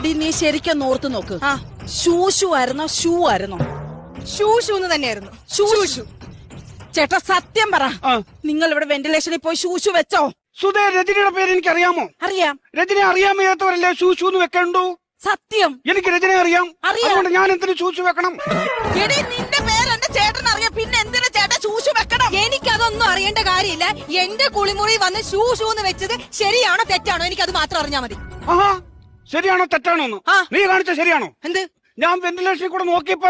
നീ ശരിക്കും ഓർത്ത് നോക്ക്. ആ. ഷൂഷു ആയിരുന്നോ? ഷൂ ആയിരുന്നോ? ഷൂ ഷൂ എന്ന് തന്നെയായിരുന്നു. ഷൂ ഷൂ ചേട്ടാ സത്യം പറ. നിങ്ങൾ ഇവിടെ വെന്റിലേഷനിൽ പോയി ഷൂഷു വെച്ചോ? സുധേ രജനിയുടെ പേര് എനിക്ക് അറിയാമോ അറിയാം. രജനെ അറിയാൻ വയ്യാത്തവരല്ലേ ശൂശു എന്ന് വെക്കണ്ടു? സത്യം. എനിക്ക് രജനെ അറിയാം. അറിയാം. ഞാൻ എന്തിനു ശൂശു വെക്കണം? എടി നിന്റെ പേര് എന്റെ ചേട്ടൻ അറിയാം. പിന്നെ എന്തിനാ ചേട്ടാ ശൂശു വെക്കണം? എനിക്കതൊന്നും അറിയേണ്ട കാര്യമില്ല. എന്റെ കുളിമുറി വന്ന് ഷൂ ഷൂ എന്ന് വെച്ചത് ശരിയാണോ തെറ്റാണോ എനിക്കത് മാത്രം അറിഞ്ഞാ മതി. ആഹാ. ശരിയാണോ തെറ്റാണോന്ന് നീ കാണിച്ച ശരിയാണോ? എന്ത്? ഞാൻ വെന്റിലേഷനിൽ കൂടെ നോക്കിയപ്പോ